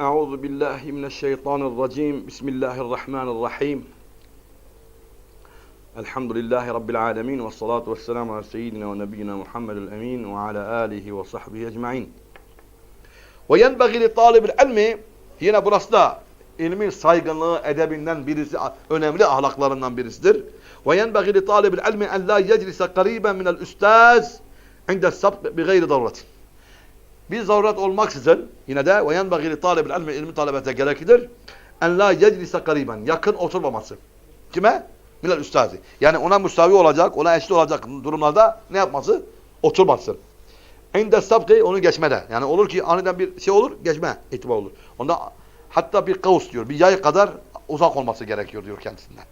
Euzu billahi mineşşeytanirracim. Bismillahirrahmanirrahim. Elhamdülillahi rabbil alamin ve salatu vesselamü ala seyyidina ve nebiyyina Muhammedil emin ve ala alihi ve sahbihi ecmaîn. Ve yenbagî li tâlibil ilmi yine burası da ilmin saygınlığı edebinden birisi önemli ahlaklarından birisidir. Ve yenbagî li tâlibil ilmi en la yeclise qariben minel üstaz inde's-sabq bi gayri daruratin bir zaruret olmaksızın yine de ve yenbagî li tâlebil ilmi ilmi talebete gereklidir. En la yeclise gariben yakın oturmaması. Kime? Minel üstazi. Yani ona müsavi olacak, ona eşit olacak durumlarda ne yapması? Oturmasın. İnde sabki onu geçmede. Yani olur ki aniden bir şey olur, geçme ihtimal olur. Onda hatta bir kavus diyor, bir yay kadar uzak olması gerekiyor diyor kendisinden.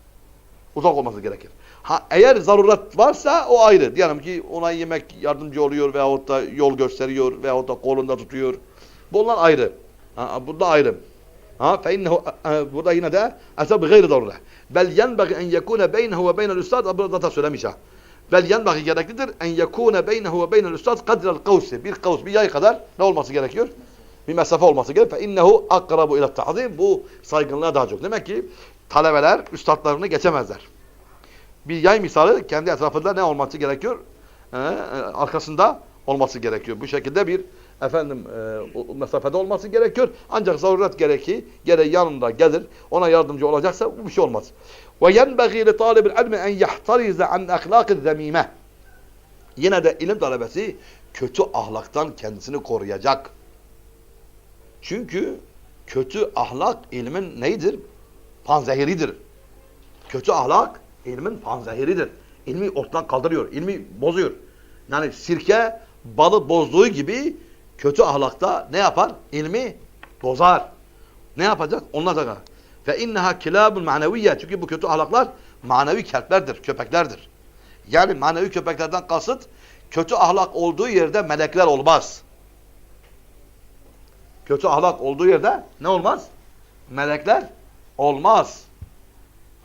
Uzak olması gerekir. Ha eğer zaruret varsa o ayrı. Diyelim ki ona yemek yardımcı oluyor veyahut da yol gösteriyor veyahut da kolunda tutuyor. Bunlar ayrı. Ha, burada ayrı. Ha fe innehu burada yine de asab gayri darure. Bel yenbagi en yekune beynehu ve beynel ustad burada da söylemiş ha. Bel yenbagi gereklidir en yekune beynehu ve beynel ustad kadrel kavsi. Bir kavs, bir yay kadar ne olması gerekiyor? Bir mesafe olması gerekiyor. Fe innehu akrabu ila ta'zim. Bu saygınlığa daha çok. Demek ki talebeler üstadlarını geçemezler bir yay misali kendi etrafında ne olması gerekiyor? Ee, arkasında olması gerekiyor. Bu şekilde bir efendim e, mesafede olması gerekiyor. Ancak zaruret gereki gere yanında gelir. Ona yardımcı olacaksa bu bir şey olmaz. Ve yenbagî li tâlibil ilmi en yahtarize an ahlâkiz zemîme. Yine de ilim talebesi kötü ahlaktan kendisini koruyacak. Çünkü kötü ahlak ilmin neydir? Panzehiridir. Kötü ahlak ilmin panzehiridir. İlmi ortadan kaldırıyor. ilmi bozuyor. Yani sirke balı bozduğu gibi kötü ahlakta ne yapar? İlmi bozar. Ne yapacak? Onlar da ve inneha kilabun maneviyye. Çünkü bu kötü ahlaklar manevi kelplerdir, köpeklerdir. Yani manevi köpeklerden kasıt kötü ahlak olduğu yerde melekler olmaz. Kötü ahlak olduğu yerde ne olmaz? Melekler olmaz.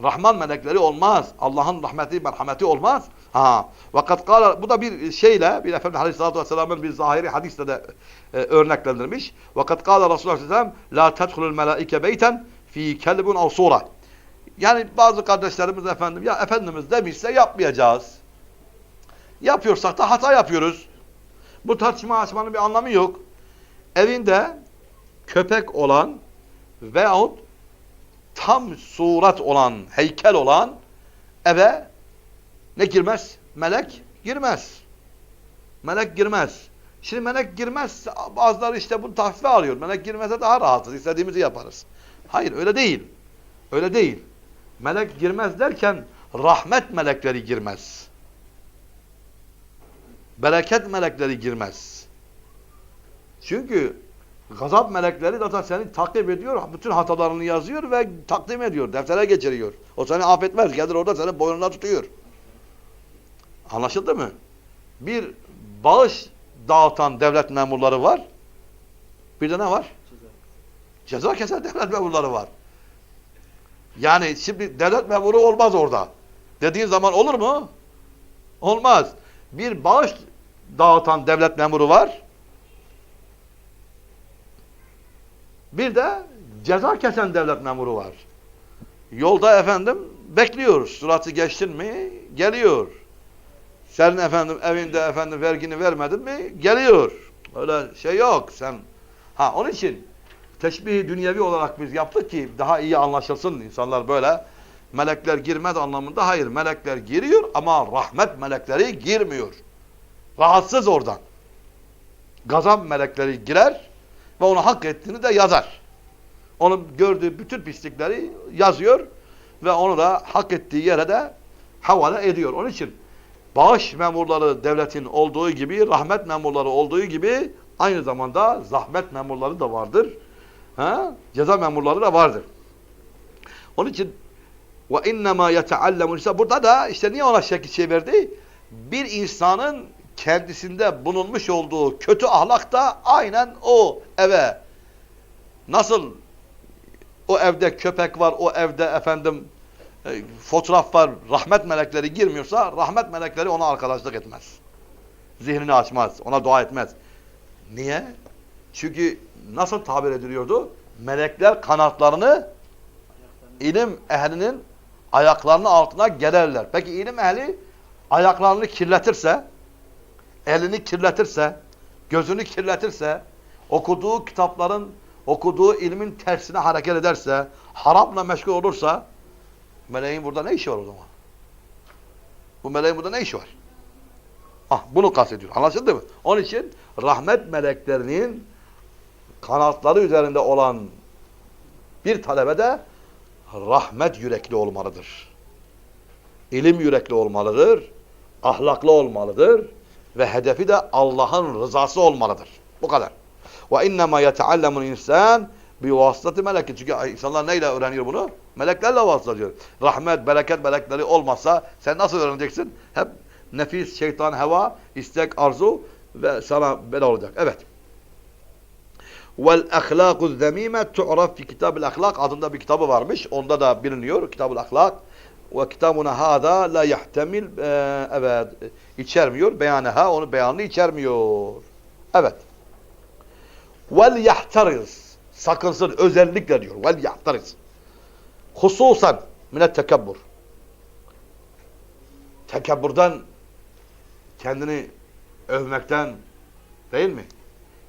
Rahman melekleri olmaz. Allah'ın rahmeti, merhameti olmaz. Ha. Vakat kâle, bu da bir şeyle, bir Efendimiz Aleyhisselatü Vesselam'ın bir zahiri hadisle de e, örneklendirmiş. Vakat kâle Resulullah Aleyhisselam, la tedhulul melâike beyten fi kelbun av sura. Yani bazı kardeşlerimiz efendim, ya Efendimiz demişse yapmayacağız. Yapıyorsak da hata yapıyoruz. Bu tartışma açmanın bir anlamı yok. Evinde köpek olan veyahut tam surat olan, heykel olan eve ne girmez? Melek girmez. Melek girmez. Şimdi melek girmez, bazıları işte bunu tahfife alıyor. Melek girmese daha rahatız, istediğimizi yaparız. Hayır, öyle değil. Öyle değil. Melek girmez derken rahmet melekleri girmez. Bereket melekleri girmez. Çünkü Gazap melekleri zaten seni takip ediyor, bütün hatalarını yazıyor ve takdim ediyor, deftere geçiriyor. O seni affetmez, gelir orada seni boynuna tutuyor. Anlaşıldı mı? Bir bağış dağıtan devlet memurları var. Bir de ne var? Ceza, Ceza kesen devlet memurları var. Yani şimdi devlet memuru olmaz orada. Dediğin zaman olur mu? Olmaz. Bir bağış dağıtan devlet memuru var. Bir de ceza kesen devlet memuru var. Yolda efendim bekliyor. Suratı geçtin mi? Geliyor. Senin efendim evinde efendim vergini vermedin mi? Geliyor. Öyle şey yok. Sen ha onun için teşbihi dünyevi olarak biz yaptık ki daha iyi anlaşılsın insanlar böyle. Melekler girmez anlamında hayır. Melekler giriyor ama rahmet melekleri girmiyor. Rahatsız oradan. Gazap melekleri girer ve onu hak ettiğini de yazar. Onun gördüğü bütün pislikleri yazıyor ve onu da hak ettiği yere de havale ediyor. Onun için bağış memurları devletin olduğu gibi, rahmet memurları olduğu gibi aynı zamanda zahmet memurları da vardır. Ha? Ceza memurları da vardır. Onun için ve innema yeteallemu burada da işte niye ona şekil şey verdi? Bir insanın kendisinde bulunmuş olduğu kötü ahlak da aynen o eve nasıl o evde köpek var, o evde efendim e, fotoğraf var, rahmet melekleri girmiyorsa rahmet melekleri ona arkadaşlık etmez. Zihnini açmaz, ona dua etmez. Niye? Çünkü nasıl tabir ediliyordu? melekler kanatlarını ilim ehlinin ayaklarının altına gererler. Peki ilim ehli ayaklarını kirletirse, elini kirletirse, gözünü kirletirse, okuduğu kitapların, okuduğu ilmin tersine hareket ederse, haramla meşgul olursa, meleğin burada ne işi var o zaman? Bu meleğin burada ne işi var? Ah bunu kastediyor. Anlaşıldı mı? Onun için rahmet meleklerinin kanatları üzerinde olan bir talebe de rahmet yürekli olmalıdır. İlim yürekli olmalıdır. Ahlaklı olmalıdır. Ve hedefi de Allah'ın rızası olmalıdır. Bu kadar. Ve innema yeteallemul insan bi vasıtati meleki. Çünkü insanlar neyle öğreniyor bunu? Meleklerle vasıtalıyor. Rahmet, bereket melekleri olmazsa sen nasıl öğreneceksin? Hep nefis, şeytan, heva, istek, arzu ve sana böyle olacak. Evet. Vel ahlaku zemime tu'raf fi kitab ahlak adında bir kitabı varmış. Onda da biliniyor kitab ahlak. Ve kitabuna hada la yahtemil e, evet içermiyor. Beyaneha onu beyanını içermiyor. Evet. Vel yahtariz sakınsın özellikle diyor. Vel yahtariz. Hususan minet tekebbür. Tekebburdan kendini övmekten değil mi?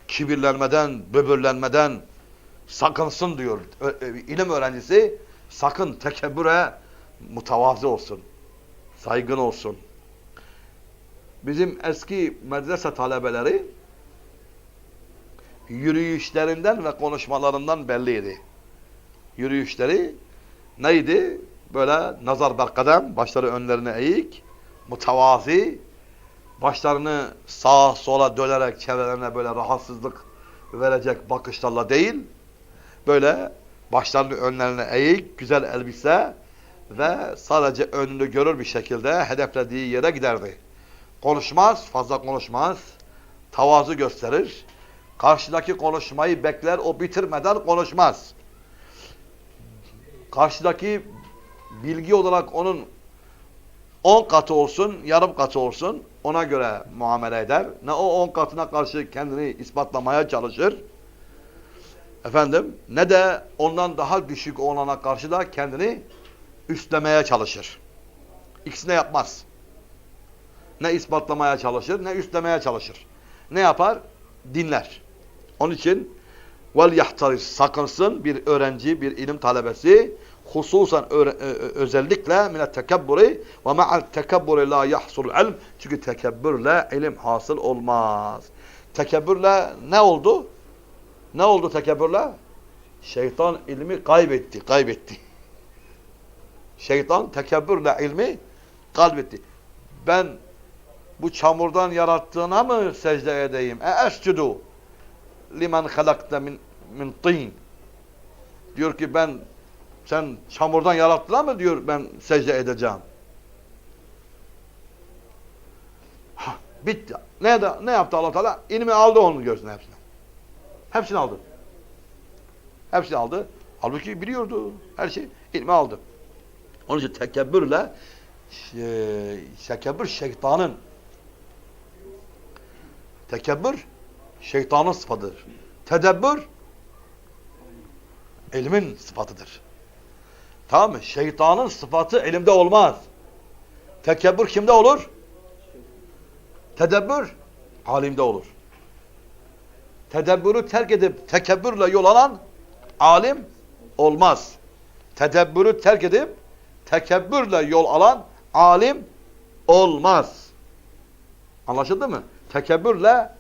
Kibirlenmeden, böbürlenmeden sakınsın diyor. Ö- İlim öğrencisi sakın tekebbüre mutavazı olsun. Saygın olsun. Bizim eski medrese talebeleri yürüyüşlerinden ve konuşmalarından belliydi. Yürüyüşleri neydi? Böyle nazar berkadem, başları önlerine eğik, mutavazi, başlarını sağa sola dönerek çevrelerine böyle rahatsızlık verecek bakışlarla değil, böyle başlarını önlerine eğik, güzel elbise ve sadece önünü görür bir şekilde hedeflediği yere giderdi. Konuşmaz, fazla konuşmaz, tavazu gösterir, karşıdaki konuşmayı bekler, o bitirmeden konuşmaz. Karşıdaki bilgi olarak onun 10 katı olsun, yarım katı olsun ona göre muamele eder. Ne o 10 katına karşı kendini ispatlamaya çalışır. Efendim ne de ondan daha düşük olana karşı da kendini üstlemeye çalışır. İkisini yapmaz. Ne ispatlamaya çalışır ne üstlemeye çalışır. Ne yapar? Dinler. Onun için vel yahtariz sakınsın bir öğrenci, bir ilim talebesi ö- özellikle mine tekebburi ve ma'al tekebburi la yahsul ilm çünkü tekebbürle ilim hasıl olmaz. Tekebbürle ne oldu? Ne oldu tekebbürle? Şeytan ilmi kaybetti, kaybetti. Şeytan tekebbürle ilmi kaybetti. Ben bu çamurdan yarattığına mı secde edeyim? E escudu limen halakta min, min tin. Diyor ki ben sen çamurdan yarattılar mı diyor ben secde edeceğim. Hah, bitti. Ne, de, ne yaptı allah Teala? İlmi aldı onun gözüne hepsini. Hepsini aldı. Hepsini aldı. Halbuki biliyordu her şey. İlmi aldı. Onun için tekebbürle tekebbür şeytanın tekebbür şeytanın sıfatıdır. Tedebbür ilmin sıfatıdır. Tamam mı? Şeytanın sıfatı elimde olmaz. Tekebbür kimde olur? Tedebbür alimde olur. Tedebbürü terk edip tekebbürle yol alan alim olmaz. Tedebbürü terk edip tekebbürle yol alan alim olmaz. Anlaşıldı mı? Tekebbürle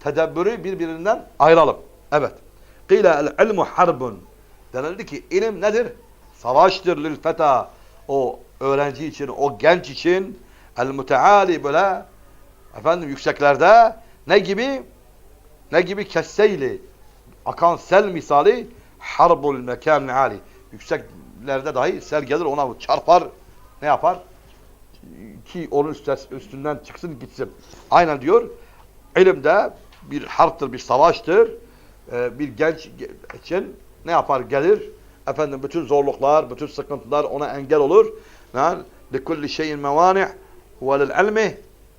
tedebbürü birbirinden ayıralım. Evet. Kile el ilmu harbun. Denildi ki ilim nedir? Savaştır lil feta. O öğrenci için, o genç için el muteali böyle efendim yükseklerde ne gibi? Ne gibi kesseyli akan sel misali harbul mekan ali Yükseklerde dahi sel gelir ona çarpar. Ne yapar? Ki onun üstünden çıksın gitsin. Aynen diyor. İlimde bir harptır, bir savaştır. Ee, bir genç için ne yapar? Gelir. Efendim bütün zorluklar, bütün sıkıntılar ona engel olur. Yani لِكُلِّ şeyin مَوَانِعْ وَلِلْعِلْمِ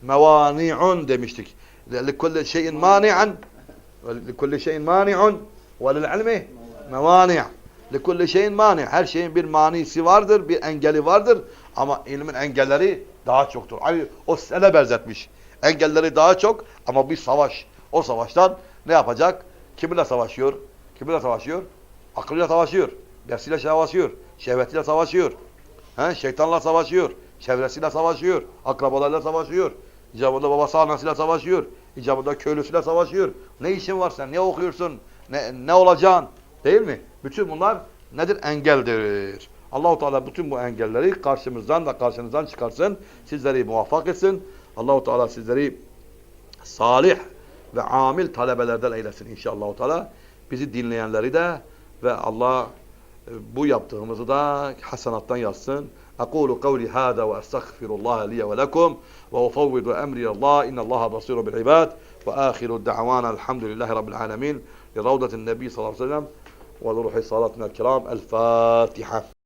مَوَانِعٌ demiştik. لِكُلِّ şeyin مَانِعًا لِكُلِّ şeyin مَانِعٌ وَلِلْعِلْمِ mevani. Likulli şeyin mani. Her şeyin bir manisi vardır, bir engeli vardır. Ama ilmin engelleri daha çoktur. Hani o sele benzetmiş. Engelleri daha çok ama bir savaş. O savaştan ne yapacak? Kiminle savaşıyor? Kiminle savaşıyor? Aklıyla savaşıyor. Nefsiyle savaşıyor. Şehvetiyle savaşıyor. He? Şeytanla savaşıyor. Çevresiyle savaşıyor. Akrabalarıyla savaşıyor. İcabında babası anasıyla savaşıyor. İcabında köylüsüyle savaşıyor. Ne işin var sen? Ne okuyorsun? Ne, ne olacaksın? Değil mi? Bütün bunlar nedir? Engeldir. Allahu Teala bütün bu engelleri karşımızdan da karşınızdan çıkarsın. Sizleri muvaffak etsin. Allahu Teala sizleri salih ve amil talebelerden eylesin inşallah Teala. Bizi dinleyenleri de ve Allah e, bu yaptığımızı da hasenattan yazsın. Aqulu kavli hada ve estağfirullah liye ve lekum ve ufavvidu emri Allah Inna innallaha basirun bil ibad ve ahiru da'vana elhamdülillahi rabbil alamin. لروضة النبي صلى الله عليه وسلم ولروح صلاتنا الكرام. الفاتحة.